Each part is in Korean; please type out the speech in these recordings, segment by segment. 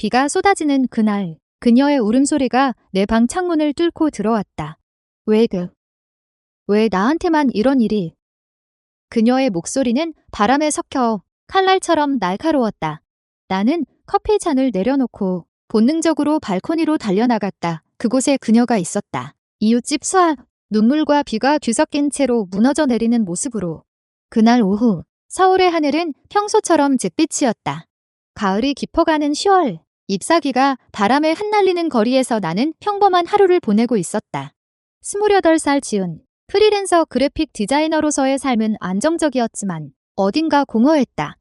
비가 쏟아지는 그날, 그녀의 울음소리가 내 방 창문을 뚫고 들어왔다. 왜 그? 왜 나한테만 이런 일이? 그녀의 목소리는 바람에 섞여 칼날처럼 날카로웠다. 나는 커피 잔을 내려놓고 본능적으로 발코니로 달려나갔다. 그곳에 그녀가 있었다. 이웃집 수아, 눈물과 비가 뒤섞인 채로 무너져 내리는 모습으로. 그날 오후, 서울의 하늘은 평소처럼 잿빛이었다. 가을이 깊어가는 10월, 잎사귀가 바람에 흩날리는 거리에서 나는 평범한 하루를 보내고 있었다. 28살 지은 프리랜서 그래픽 디자이너로서의 삶은 안정적이었지만 어딘가 공허했다.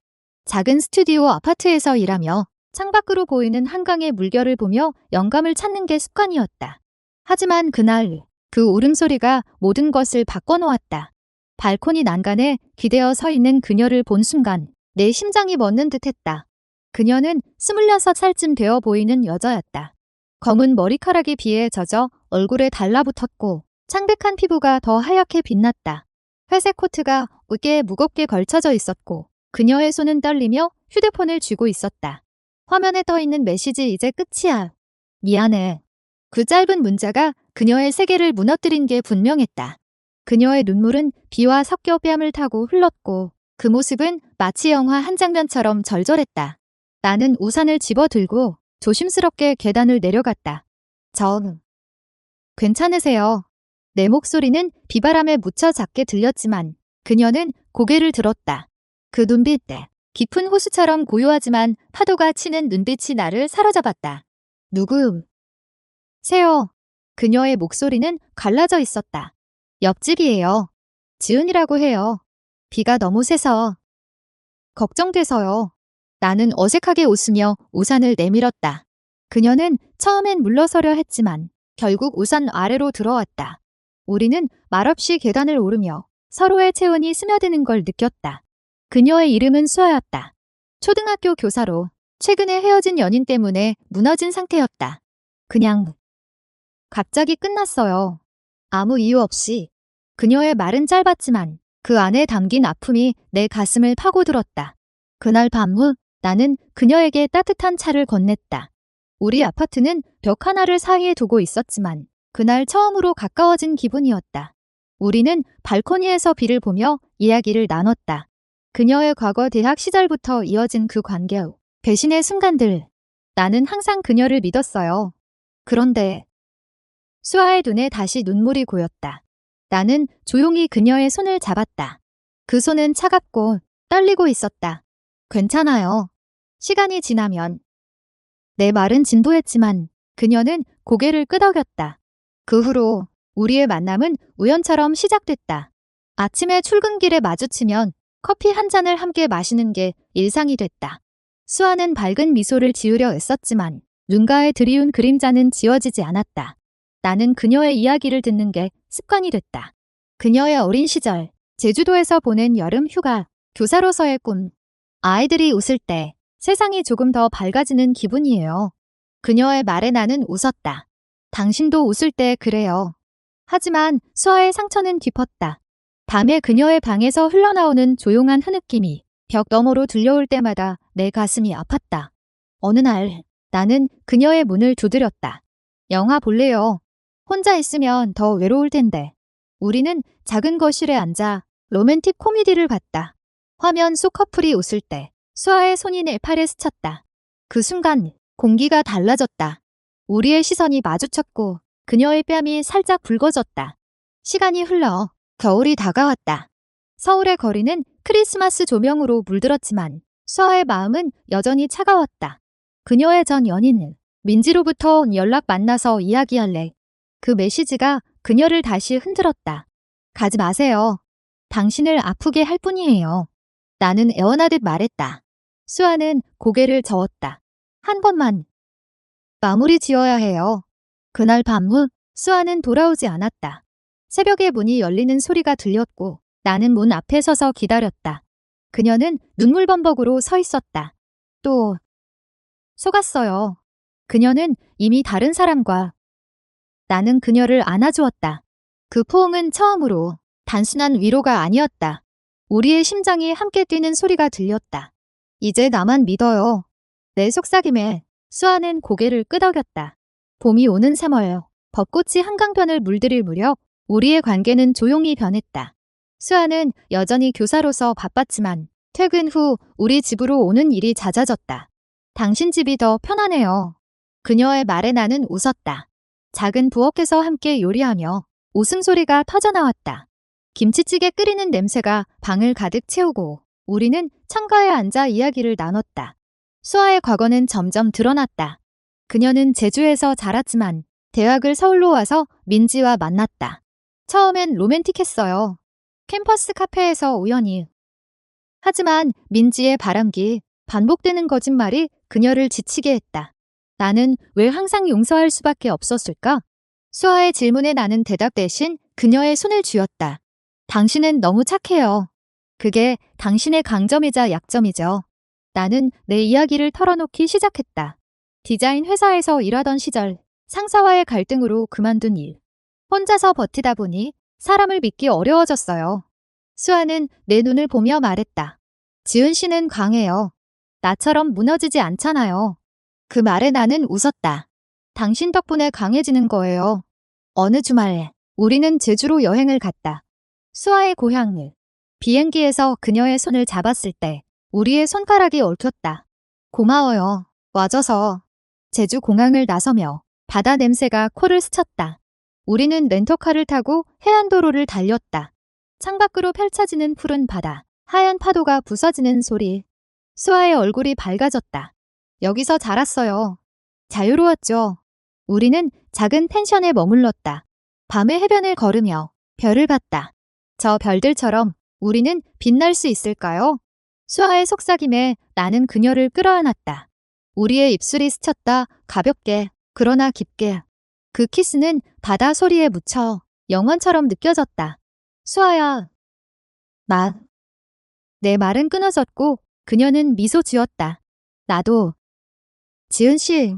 작은 스튜디오 아파트에서 일하며 창밖으로 보이는 한강의 물결을 보며 영감을 찾는 게 습관이었다. 하지만 그날 그 울음소리가 모든 것을 바꿔놓았다. 발코니 난간에 기대어 서 있는 그녀를 본 순간 내 심장이 멎는 듯했다. 그녀는 26살쯤 되어 보이는 여자였다. 검은 머리카락이 비에 젖어 얼굴에 달라붙었고 창백한 피부가 더 하얗게 빛났다. 회색 코트가 어깨에 무겁게 걸쳐져 있었고 그녀의 손은 떨리며 휴대폰을 쥐고 있었다. 화면에 떠 있는 메시지 이제 끝이야. 미안해. 그 짧은 문자가 그녀의 세계를 무너뜨린 게 분명했다. 그녀의 눈물은 비와 섞여 뺨을 타고 흘렀고 그 모습은 마치 영화 한 장면처럼 절절했다. 나는 우산을 집어들고 조심스럽게 계단을 내려갔다. 전 괜찮으세요. 내 목소리는 비바람에 묻혀 작게 들렸지만 그녀는 고개를 들었다. 그 눈빛에 깊은 호수처럼 고요하지만 파도가 치는 눈빛이 나를 사로잡았다. 누구? 세요. 그녀의 목소리는 갈라져 있었다. 옆집이에요. 지은이라고 해요. 비가 너무 세서. 걱정돼서요. 나는 어색하게 웃으며 우산을 내밀었다. 그녀는 처음엔 물러서려 했지만 결국 우산 아래로 들어왔다. 우리는 말없이 계단을 오르며 서로의 체온이 스며드는 걸 느꼈다. 그녀의 이름은 수아였다. 초등학교 교사로 최근에 헤어진 연인 때문에 무너진 상태였다. 그냥 갑자기 끝났어요. 아무 이유 없이. 그녀의 말은 짧았지만 그 안에 담긴 아픔이 내 가슴을 파고들었다. 그날 밤 후 나는 그녀에게 따뜻한 차를 건넸다. 우리 아파트는 벽 하나를 사이에 두고 있었지만 그날 처음으로 가까워진 기분이었다. 우리는 발코니에서 비를 보며 이야기를 나눴다. 그녀의 과거 대학 시절부터 이어진 그 관계, 배신의 순간들. 나는 항상 그녀를 믿었어요. 그런데 수아의 눈에 다시 눈물이 고였다. 나는 조용히 그녀의 손을 잡았다. 그 손은 차갑고 떨리고 있었다. 괜찮아요. 시간이 지나면. 내 말은 진도했지만 그녀는 고개를 끄덕였다. 그 후로 우리의 만남은 우연처럼 시작됐다. 아침에 출근길에 마주치면 커피 한 잔을 함께 마시는 게 일상이 됐다. 수아는 밝은 미소를 지으려 애썼지만 눈가에 드리운 그림자는 지워지지 않았다. 나는 그녀의 이야기를 듣는 게 습관이 됐다. 그녀의 어린 시절, 제주도에서 보낸 여름 휴가, 교사로서의 꿈. 아이들이 웃을 때 세상이 조금 더 밝아지는 기분이에요. 그녀의 말에 나는 웃었다. 당신도 웃을 때 그래요. 하지만 수아의 상처는 깊었다. 밤에 그녀의 방에서 흘러나오는 조용한 흐느낌이 벽 너머로 들려올 때마다 내 가슴이 아팠다. 어느 날 나는 그녀의 문을 두드렸다. 영화 볼래요. 혼자 있으면 더 외로울 텐데. 우리는 작은 거실에 앉아 로맨틱 코미디를 봤다. 화면 속 커플이 웃을 때 수아의 손이 내 팔에 스쳤다. 그 순간 공기가 달라졌다. 우리의 시선이 마주쳤고 그녀의 뺨이 살짝 붉어졌다. 시간이 흘러 겨울이 다가왔다. 서울의 거리는 크리스마스 조명으로 물들었지만 수아의 마음은 여전히 차가웠다. 그녀의 전 연인은 민지로부터 온 연락 만나서 이야기할래. 그 메시지가 그녀를 다시 흔들었다. 가지 마세요. 당신을 아프게 할 뿐이에요. 나는 애원하듯 말했다. 수아는 고개를 저었다. 한 번만. 마무리 지어야 해요. 그날 밤 후 수아는 돌아오지 않았다. 새벽에 문이 열리는 소리가 들렸고 나는 문 앞에 서서 기다렸다. 그녀는 눈물범벅으로 서 있었다. 또 속았어요. 그녀는 이미 다른 사람과 나는 그녀를 안아주었다. 그 포옹은 처음으로 단순한 위로가 아니었다. 우리의 심장이 함께 뛰는 소리가 들렸다. 이제 나만 믿어요. 내 속삭임에 수아는 고개를 끄덕였다. 봄이 오는 3월, 벚꽃이 한강변을 물들일 무렵 우리의 관계는 조용히 변했다. 수아는 여전히 교사로서 바빴지만 퇴근 후 우리 집으로 오는 일이 잦아졌다. 당신 집이 더 편하네요. 그녀의 말에 나는 웃었다. 작은 부엌에서 함께 요리하며 웃음소리가 터져나왔다. 김치찌개 끓이는 냄새가 방을 가득 채우고 우리는 창가에 앉아 이야기를 나눴다. 수아의 과거는 점점 드러났다. 그녀는 제주에서 자랐지만 대학을 서울로 와서 민지와 만났다. 처음엔 로맨틱했어요. 캠퍼스 카페에서 우연히. 하지만 민지의 바람기, 반복되는 거짓말이 그녀를 지치게 했다. 나는 왜 항상 용서할 수밖에 없었을까? 수아의 질문에 나는 대답 대신 그녀의 손을 쥐었다. 당신은 너무 착해요. 그게 당신의 강점이자 약점이죠. 나는 내 이야기를 털어놓기 시작했다. 디자인 회사에서 일하던 시절 상사와의 갈등으로 그만둔 일. 혼자서 버티다 보니 사람을 믿기 어려워졌어요. 수아는 내 눈을 보며 말했다. 지은 씨는 강해요. 나처럼 무너지지 않잖아요. 그 말에 나는 웃었다. 당신 덕분에 강해지는 거예요. 어느 주말에 우리는 제주로 여행을 갔다. 수아의 고향을. 비행기에서 그녀의 손을 잡았을 때 우리의 손가락이 얽혔다. 고마워요. 와줘서. 제주 공항을 나서며 바다 냄새가 코를 스쳤다. 우리는 렌터카를 타고 해안도로를 달렸다. 창밖으로 펼쳐지는 푸른 바다, 하얀 파도가 부서지는 소리. 수아의 얼굴이 밝아졌다. 여기서 자랐어요. 자유로웠죠. 우리는 작은 펜션에 머물렀다. 밤의 해변을 걸으며 별을 봤다. 저 별들처럼 우리는 빛날 수 있을까요? 수아의 속삭임에 나는 그녀를 끌어안았다. 우리의 입술이 스쳤다 가볍게 그러나 깊게. 그 키스는 바다 소리에 묻혀 영원처럼 느껴졌다. 수아야. 나. 내 말은 끊어졌고 그녀는 미소 지었다. 나도. 지은 씨.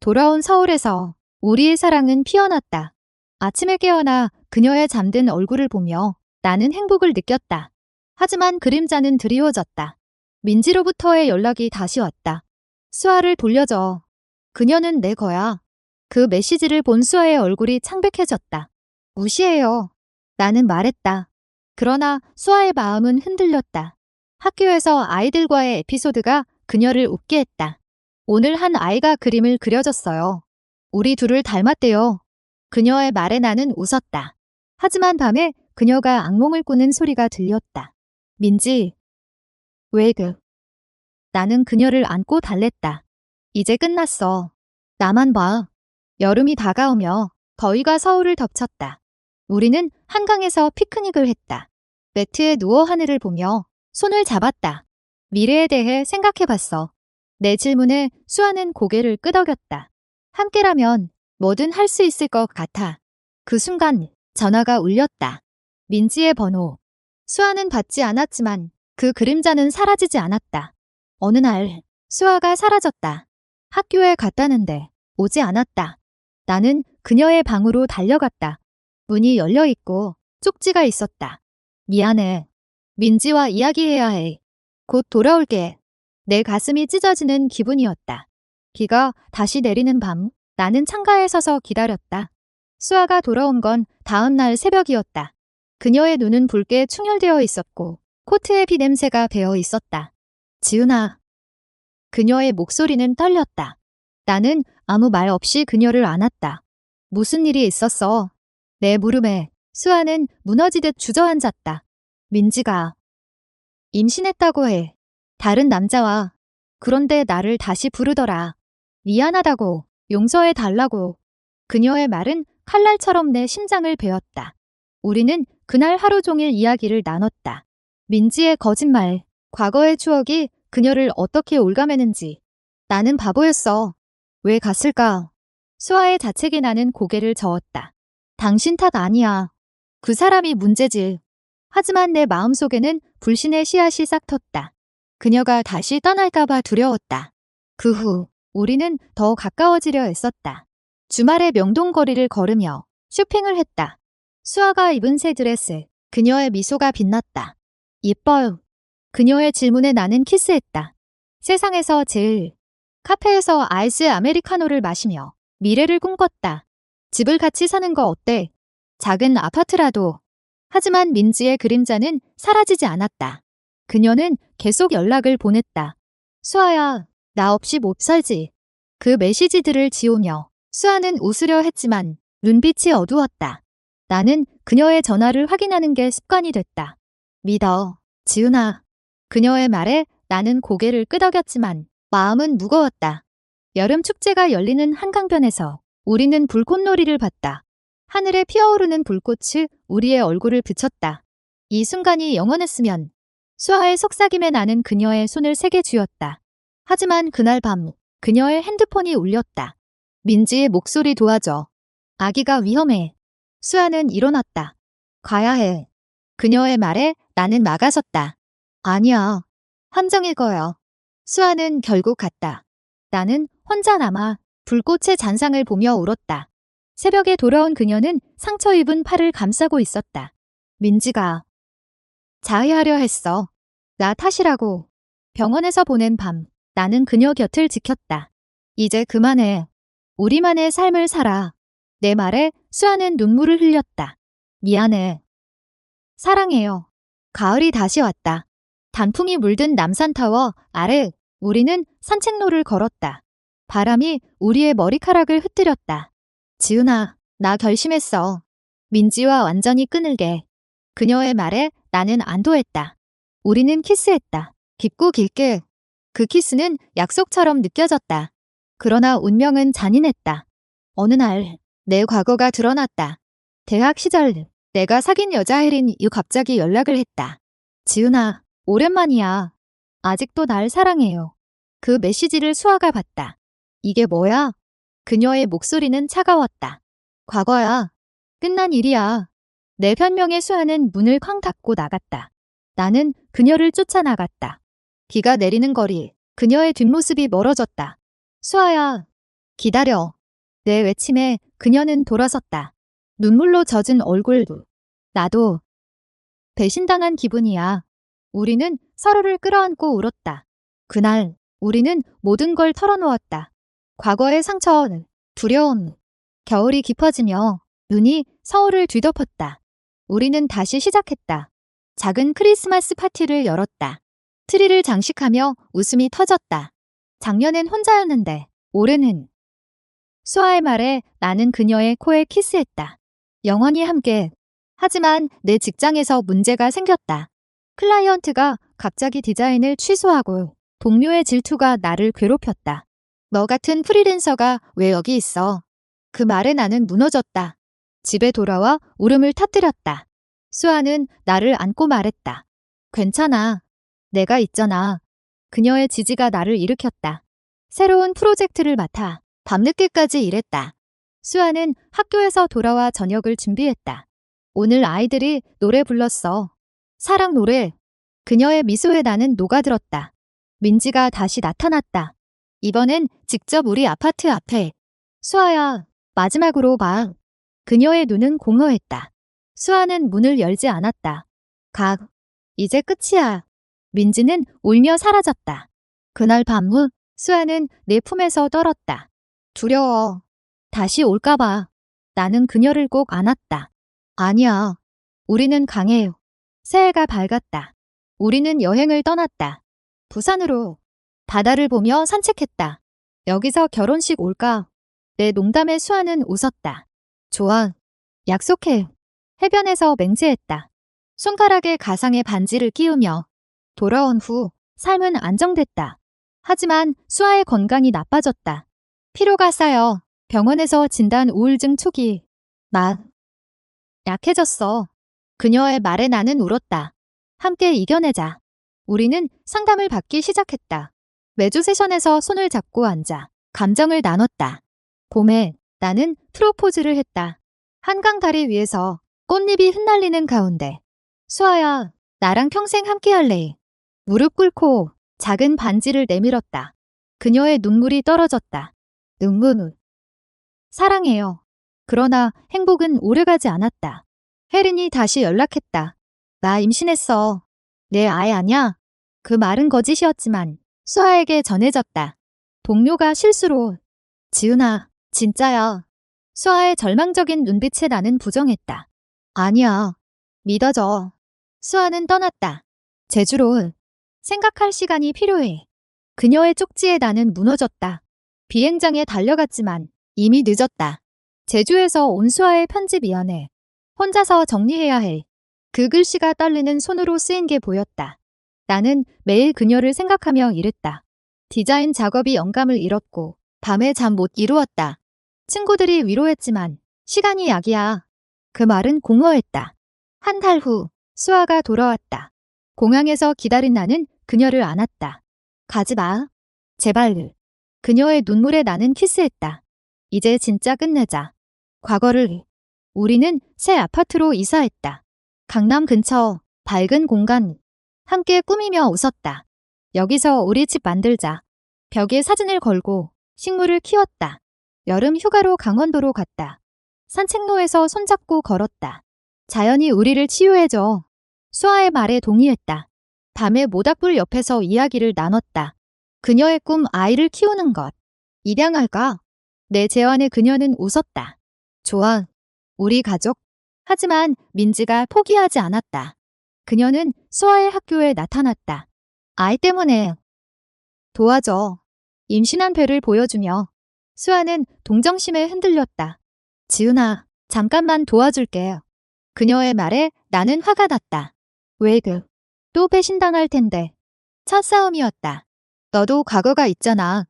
돌아온 서울에서 우리의 사랑은 피어났다. 아침에 깨어나 그녀의 잠든 얼굴을 보며 나는 행복을 느꼈다. 하지만 그림자는 드리워졌다. 민지로부터의 연락이 다시 왔다. 수아를 돌려줘. 그녀는 내 거야. 그 메시지를 본 수아의 얼굴이 창백해졌다. 무시해요. 나는 말했다. 그러나 수아의 마음은 흔들렸다. 학교에서 아이들과의 에피소드가 그녀를 웃게 했다. 오늘 한 아이가 그림을 그려줬어요. 우리 둘을 닮았대요. 그녀의 말에 나는 웃었다. 하지만 밤에 그녀가 악몽을 꾸는 소리가 들렸다. 민지. 왜 그? 나는 그녀를 안고 달랬다. 이제 끝났어. 나만 봐. 여름이 다가오며 더위가 서울을 덮쳤다. 우리는 한강에서 피크닉을 했다. 매트에 누워 하늘을 보며 손을 잡았다. 미래에 대해 생각해 봤어. 내 질문에 수아는 고개를 끄덕였다. 함께라면 뭐든 할 수 있을 것 같아. 그 순간 전화가 울렸다. 민지의 번호. 수아는 받지 않았지만 그 그림자는 사라지지 않았다. 어느 날 수아가 사라졌다. 학교에 갔다는데 오지 않았다. 나는 그녀의 방으로 달려갔다. 문이 열려 있고 쪽지가 있었다. 미안해. 민지와 이야기해야 해. 곧 돌아올게. 내 가슴이 찢어지는 기분이었다. 비가 다시 내리는 밤, 나는 창가에 서서 기다렸다. 수아가 돌아온 건 다음 날 새벽이었다. 그녀의 눈은 붉게 충혈되어 있었고 코트에 비 냄새가 배어 있었다. 지은아. 그녀의 목소리는 떨렸다. 나는 아무 말 없이 그녀를 안았다. 무슨 일이 있었어? 내 무릎에 수아는 무너지듯 주저앉았다. 민지가 임신했다고 해. 다른 남자와. 그런데 나를 다시 부르더라. 미안하다고, 용서해 달라고. 그녀의 말은 칼날처럼 내 심장을 베었다. 우리는 그날 하루 종일 이야기를 나눴다. 민지의 거짓말, 과거의 추억이 그녀를 어떻게 올가매는지. 나는 바보였어. 왜 갔을까? 수아의 자책이 나는 고개를 저었다. 당신 탓 아니야. 그 사람이 문제지. 하지만 내 마음속에는 불신의 씨앗이 싹 텄다. 그녀가 다시 떠날까봐 두려웠다. 그 후 우리는 더 가까워지려 애썼다. 주말에 명동거리를 걸으며 쇼핑을 했다. 수아가 입은 새 드레스, 그녀의 미소가 빛났다. 예뻐요. 그녀의 질문에 나는 키스했다. 세상에서 제일 카페에서 아이스 아메리카노를 마시며 미래를 꿈꿨다. 집을 같이 사는 거 어때? 작은 아파트라도. 하지만 민지의 그림자는 사라지지 않았다. 그녀는 계속 연락을 보냈다. 수아야, 나 없이 못 살지. 그 메시지들을 지우며 수아는 웃으려 했지만 눈빛이 어두웠다. 나는 그녀의 전화를 확인하는 게 습관이 됐다. 믿어, 지훈아. 그녀의 말에 나는 고개를 끄덕였지만 마음은 무거웠다. 여름 축제가 열리는 한강변에서 우리는 불꽃놀이를 봤다. 하늘에 피어오르는 불꽃이 우리의 얼굴을 비쳤다. 이 순간이 영원했으면 수아의 속삭임에 나는 그녀의 손을 세게 쥐었다. 하지만 그날 밤 그녀의 핸드폰이 울렸다. 민지의 목소리 도와줘. 아기가 위험해. 수아는 일어났다. 가야 해. 그녀의 말에 나는 막아섰다. 아니야. 함정일 거야. 수아는 결국 갔다. 나는 혼자 남아 불꽃의 잔상을 보며 울었다. 새벽에 돌아온 그녀는 상처 입은 팔을 감싸고 있었다. 민지가 자해하려 했어. 나 탓이라고. 병원에서 보낸 밤 나는 그녀 곁을 지켰다. 이제 그만해. 우리만의 삶을 살아. 내 말에 수아는 눈물을 흘렸다. 미안해. 사랑해요. 가을이 다시 왔다. 단풍이 물든 남산타워 아래 우리는 산책로를 걸었다. 바람이 우리의 머리카락을 흩뜨렸다. 지훈아, 나 결심했어. 민지와 완전히 끊을게. 그녀의 말에 나는 안도했다. 우리는 키스했다. 깊고 길게. 그 키스는 약속처럼 느껴졌다. 그러나 운명은 잔인했다. 어느 날, 내 과거가 드러났다. 대학 시절, 내가 사귄 여자 혜린 이 갑자기 연락을 했다. 지훈아, 오랜만이야. 아직도 날 사랑해요. 그 메시지를 수아가 봤다. 이게 뭐야? 그녀의 목소리는 차가웠다. 과거야. 끝난 일이야. 내 변명의 수아는 문을 쾅 닫고 나갔다. 나는 그녀를 쫓아나갔다. 비가 내리는 거리, 그녀의 뒷모습이 멀어졌다. 수아야, 기다려. 내 외침에 그녀는 돌아섰다. 눈물로 젖은 얼굴. 나도 배신당한 기분이야. 우리는 서로를 끌어안고 울었다. 그날 우리는 모든 걸 털어놓았다. 과거의 상처, 두려움, 겨울이 깊어지며 눈이 서울을 뒤덮었다. 우리는 다시 시작했다. 작은 크리스마스 파티를 열었다. 트리를 장식하며 웃음이 터졌다. 작년엔 혼자였는데 올해는 수아의 말에 나는 그녀의 코에 키스했다. 영원히 함께. 하지만 내 직장에서 문제가 생겼다. 클라이언트가 갑자기 디자인을 취소하고 동료의 질투가 나를 괴롭혔다. 너 같은 프리랜서가 왜 여기 있어? 그 말에 나는 무너졌다. 집에 돌아와 울음을 터뜨렸다. 수아는 나를 안고 말했다. 괜찮아. 내가 있잖아. 그녀의 지지가 나를 일으켰다. 새로운 프로젝트를 맡아 밤늦게까지 일했다. 수아는 학교에서 돌아와 저녁을 준비했다. 오늘 아이들이 노래 불렀어. 사랑 노래. 그녀의 미소에 나는 녹아들었다. 민지가 다시 나타났다. 이번엔 직접 우리 아파트 앞에. 수아야, 마지막으로 봐. 그녀의 눈은 공허했다. 수아는 문을 열지 않았다. 각. 이제 끝이야. 민지는 울며 사라졌다. 그날 밤 후 수아는 내 품에서 떨었다. 두려워. 다시 올까봐. 나는 그녀를 꼭 안았다. 아니야. 우리는 강해요. 새해가 밝았다. 우리는 여행을 떠났다. 부산으로 바다를 보며 산책했다. 여기서 결혼식 올까? 내 농담에 수아는 웃었다. 좋아. 약속해. 해변에서 맹세했다. 손가락에 가상의 반지를 끼우며 돌아온 후 삶은 안정됐다. 하지만 수아의 건강이 나빠졌다. 피로가 쌓여 병원에서 진단 우울증 초기. 나 약해졌어. 그녀의 말에 나는 울었다. 함께 이겨내자. 우리는 상담을 받기 시작했다. 매주 세션에서 손을 잡고 앉아 감정을 나눴다. 봄에 나는 프로포즈를 했다. 한강 다리 위에서 꽃잎이 흩날리는 가운데. 수아야, 나랑 평생 함께 할래. 무릎 꿇고 작은 반지를 내밀었다. 그녀의 눈물이 떨어졌다. 눈물. 사랑해요. 그러나 행복은 오래가지 않았다. 혜린이 다시 연락했다. 나 임신했어. 내 아이 아냐? 그 말은 거짓이었지만 수아에게 전해졌다. 동료가 실수로. 지은아, 진짜야. 수아의 절망적인 눈빛에 나는 부정했다. 아니야. 믿어줘. 수아는 떠났다. 제주로. 생각할 시간이 필요해. 그녀의 쪽지에 나는 무너졌다. 비행장에 달려갔지만 이미 늦었다. 제주에서 온 수아의 편지 미안해. 혼자서 정리해야 해. 그 글씨가 떨리는 손으로 쓰인 게 보였다. 나는 매일 그녀를 생각하며 일했다. 디자인 작업이 영감을 잃었고 밤에 잠 못 이루었다. 친구들이 위로했지만 시간이 약이야. 그 말은 공허했다. 한 달 후 수아가 돌아왔다. 공항에서 기다린 나는 그녀를 안았다. 가지 마. 제발. 그녀의 눈물에 나는 키스했다. 이제 진짜 끝내자. 과거를. 우리는 새 아파트로 이사했다. 강남 근처 밝은 공간. 함께 꾸미며 웃었다. 여기서 우리 집 만들자. 벽에 사진을 걸고 식물을 키웠다. 여름 휴가로 강원도로 갔다. 산책로에서 손잡고 걸었다. 자연이 우리를 치유해줘. 수아의 말에 동의했다. 밤에 모닥불 옆에서 이야기를 나눴다. 그녀의 꿈 아이를 키우는 것. 입양할까? 내 제안에 그녀는 웃었다. 좋아. 우리 가족. 하지만 민지가 포기하지 않았다. 그녀는 수아의 학교에 나타났다. 아이 때문에. 도와줘. 임신한 배를 보여주며 수아는 동정심에 흔들렸다. 지은아, 잠깐만 도와줄게. 그녀의 말에 나는 화가 났다. 왜 그? 또 배신당할 텐데. 첫 싸움이었다. 너도 과거가 있잖아.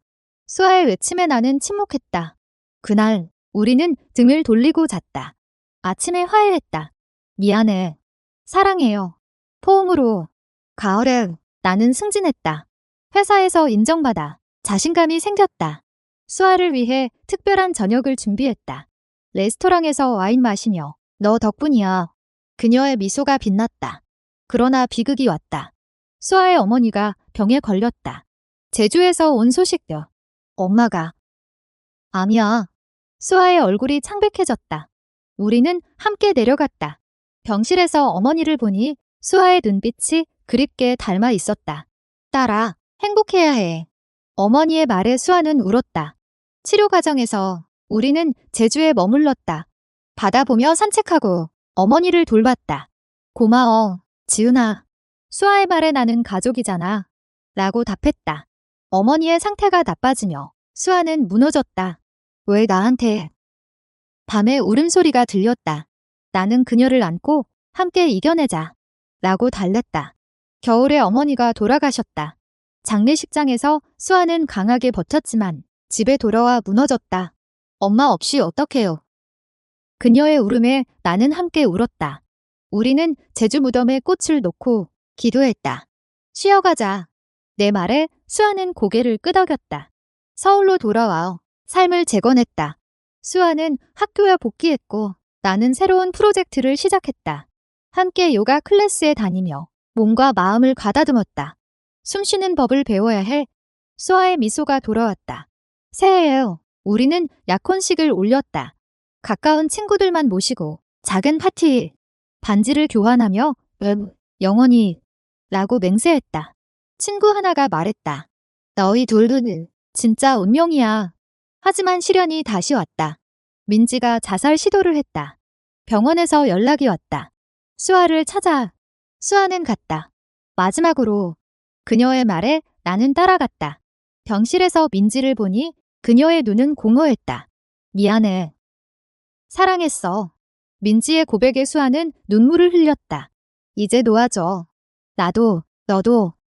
수아의 외침에 나는 침묵했다. 그날 우리는 등을 돌리고 잤다. 아침에 화해했다. 미안해. 사랑해요. 포옹으로. 가을에 나는 승진했다. 회사에서 인정받아 자신감이 생겼다. 수아를 위해 특별한 저녁을 준비했다. 레스토랑에서 와인 마시며 너 덕분이야. 그녀의 미소가 빛났다. 그러나 비극이 왔다. 수아의 어머니가 병에 걸렸다. 제주에서 온 소식도. 엄마가. 암이야. 수아의 얼굴이 창백해졌다. 우리는 함께 내려갔다. 병실에서 어머니를 보니 수아의 눈빛이 그립게 닮아 있었다. 딸아, 행복해야 해. 어머니의 말에 수아는 울었다. 치료 과정에서 우리는 제주에 머물렀다. 바다 보며 산책하고 어머니를 돌봤다. 고마워, 지은아. 수아의 말에 나는 가족이잖아. 라고 답했다. 어머니의 상태가 나빠지며 수아는 무너졌다. 왜 나한테? 밤에 울음소리가 들렸다. 나는 그녀를 안고 함께 이겨내자. 라고 달랬다. 겨울에 어머니가 돌아가셨다. 장례식장에서 수아는 강하게 버텼지만 집에 돌아와 무너졌다. 엄마 없이 어떡해요. 그녀의 울음에 나는 함께 울었다. 우리는 제주 무덤에 꽃을 놓고 기도했다. 쉬어가자. 내 말에 수아는 고개를 끄덕였다. 서울로 돌아와 삶을 재건했다. 수아는 학교에 복귀했고 나는 새로운 프로젝트를 시작했다. 함께 요가 클래스에 다니며 몸과 마음을 가다듬었다. 숨쉬는 법을 배워야 해. 수아의 미소가 돌아왔다. 새해에요. 우리는 약혼식을 올렸다. 가까운 친구들만 모시고 작은 파티. 반지를 교환하며 음, 영원히 라고 맹세했다. 친구 하나가 말했다. 너희 둘은 진짜 운명이야. 하지만 시련이 다시 왔다. 민지가 자살 시도를 했다. 병원에서 연락이 왔다. 수아를 찾아. 수아는 갔다. 마지막으로 그녀의 말에 나는 따라갔다. 병실에서 민지를 보니 그녀의 눈은 공허했다. 미안해. 사랑했어. 민지의 고백에 수아는 눈물을 흘렸다. 이제 놓아줘. 나도, 너도.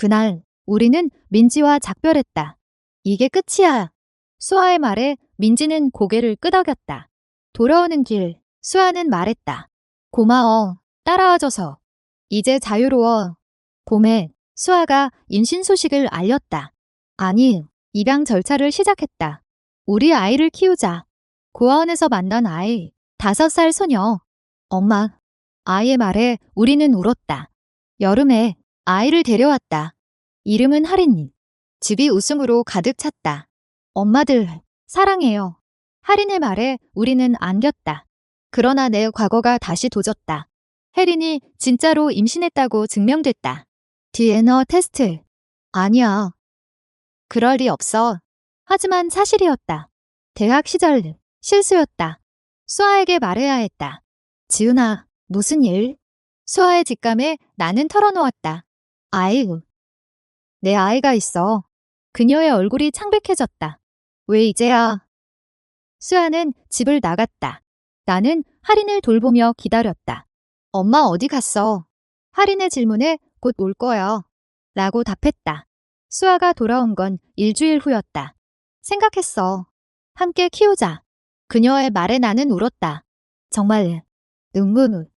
그날 우리는 민지와 작별했다. 이게 끝이야. 수아의 말에 민지는 고개를 끄덕였다. 돌아오는 길, 수아는 말했다. 고마워. 따라와줘서. 이제 자유로워. 봄에 수아가 임신 소식을 알렸다. 아니, 입양 절차를 시작했다. 우리 아이를 키우자. 고아원에서 만난 아이, 다섯 살 소녀. 엄마. 아이의 말에 우리는 울었다. 여름에 아이를 데려왔다. 이름은 하린. 집이 웃음으로 가득 찼다. 엄마들, 사랑해요. 하린의 말에 우리는 안겼다. 그러나 내 과거가 다시 도졌다. 혜린이 진짜로 임신했다고 증명됐다. DNA 테스트. 아니야. 그럴 리 없어. 하지만 사실이었다. 대학 시절 실수였다. 수아에게 말해야 했다. 지훈아, 무슨 일? 수아의 직감에 나는 털어놓았다. 아이고. 내 아이가 있어. 그녀의 얼굴이 창백해졌다. 왜 이제야? 수아는 집을 나갔다. 나는 할인을 돌보며 기다렸다. 엄마 어디 갔어? 할인의 질문에 곧 올 거야. 라고 답했다. 수아가 돌아온 건 일주일 후였다. 생각했어. 함께 키우자. 그녀의 말에 나는 울었다. 정말, 은근,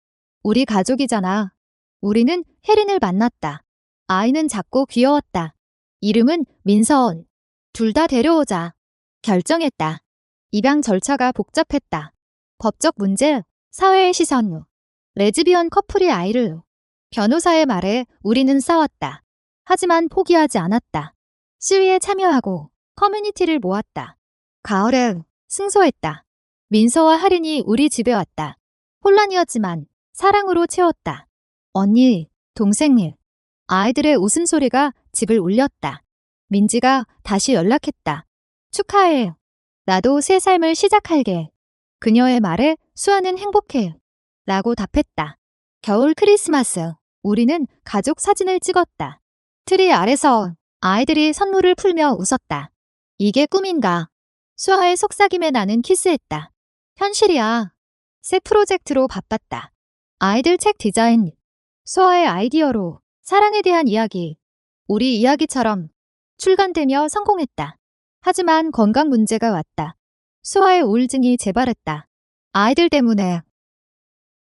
우리 가족이잖아. 우리는 혜린을 만났다. 아이는 작고 귀여웠다. 이름은 민서원. 둘 다 데려오자. 결정했다. 입양 절차가 복잡했다. 법적 문제, 사회의 시선, 레즈비언 커플이 아이를. 변호사의 말에 우리는 싸웠다. 하지만 포기하지 않았다. 시위에 참여하고 커뮤니티를 모았다. 가을에 승소했다. 민서와 할인이 우리 집에 왔다. 혼란이었지만 사랑으로 채웠다. 언니, 동생일. 아이들의 웃음소리가 집을 울렸다. 민지가 다시 연락했다. 축하해. 나도 새 삶을 시작할게. 그녀의 말에 수아는 행복해. 라고 답했다. 겨울 크리스마스. 우리는 가족 사진을 찍었다. 트리 아래서 아이들이 선물을 풀며 웃었다. 이게 꿈인가? 수아의 속삭임에 나는 키스했다. 현실이야. 새 프로젝트로 바빴다. 아이들 책 디자인. 수아의 아이디어로 사랑에 대한 이야기. 우리 이야기처럼 출간되며 성공했다. 하지만 건강 문제가 왔다. 수아의 우울증이 재발했다. 아이들 때문에.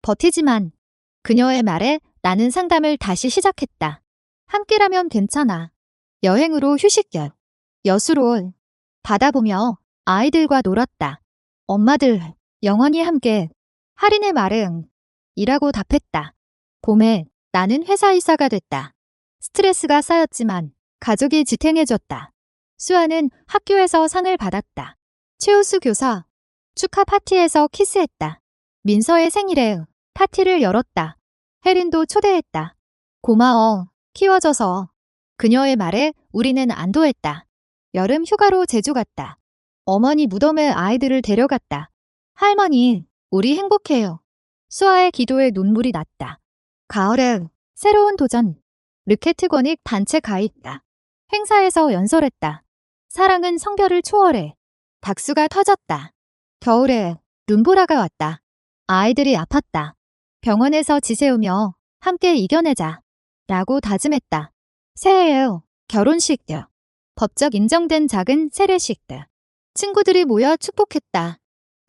버티지만 그녀의 말에 나는 상담을 다시 시작했다. 함께라면 괜찮아. 여행으로 휴식길. 여수로 바다 보며 아이들과 놀았다. 엄마들 영원히 함께. 할인의 말은 이라고 답했다. 봄에 나는 회사 이사가 됐다. 스트레스가 쌓였지만 가족이 지탱해줬다. 수아는 학교에서 상을 받았다. 최우수 교사 축하 파티에서 키스했다. 민서의 생일에 파티를 열었다. 혜린도 초대했다. 고마워. 키워줘서. 그녀의 말에 우리는 안도했다. 여름 휴가로 제주 갔다. 어머니 무덤에 아이들을 데려갔다. 할머니, 우리 행복해요. 수아의 기도에 눈물이 났다. 가을에 새로운 도전. 르케트권익 단체 가입다. 행사에서 연설했다. 사랑은 성별을 초월해. 박수가 터졌다. 겨울에 눈보라가 왔다. 아이들이 아팠다. 병원에서 지새우며 함께 이겨내자. 라고 다짐했다. 새해에 결혼식들. 법적 인정된 작은 세례식들. 친구들이 모여 축복했다.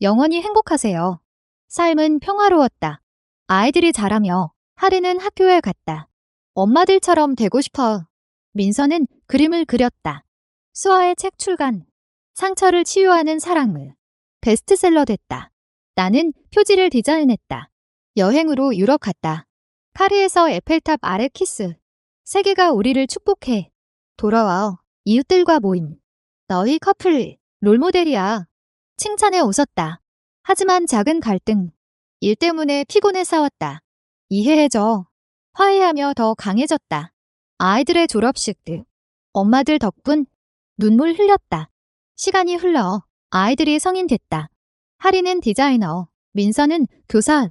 영원히 행복하세요. 삶은 평화로웠다. 아이들이 자라며 하리는 학교에 갔다. 엄마들처럼 되고 싶어. 민서는 그림을 그렸다. 수아의 책 출간. 상처를 치유하는 사랑을. 베스트셀러 됐다. 나는 표지를 디자인했다. 여행으로 유럽 갔다. 파리에서 에펠탑 아래 키스. 세계가 우리를 축복해. 돌아와. 이웃들과 모임. 너희 커플. 롤모델이야. 칭찬에 웃었다. 하지만 작은 갈등. 일 때문에 피곤해 싸웠다. 이해해줘. 화해하며 더 강해졌다. 아이들의 졸업식들. 엄마들 덕분 눈물 흘렸다. 시간이 흘러 아이들이 성인 됐다. 하리는 디자이너, 민서는 교사.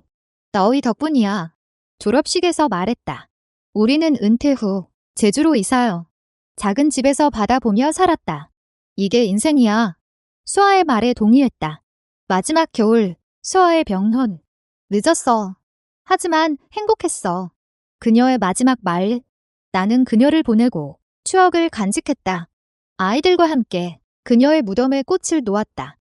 너희 덕분이야. 졸업식에서 말했다. 우리는 은퇴 후 제주로 이사요. 작은 집에서 바다 보며 살았다. 이게 인생이야. 수아의 말에 동의했다. 마지막 겨울, 수아의 병혼. 늦었어. 하지만 행복했어. 그녀의 마지막 말. 나는 그녀를 보내고 추억을 간직했다. 아이들과 함께 그녀의 무덤에 꽃을 놓았다.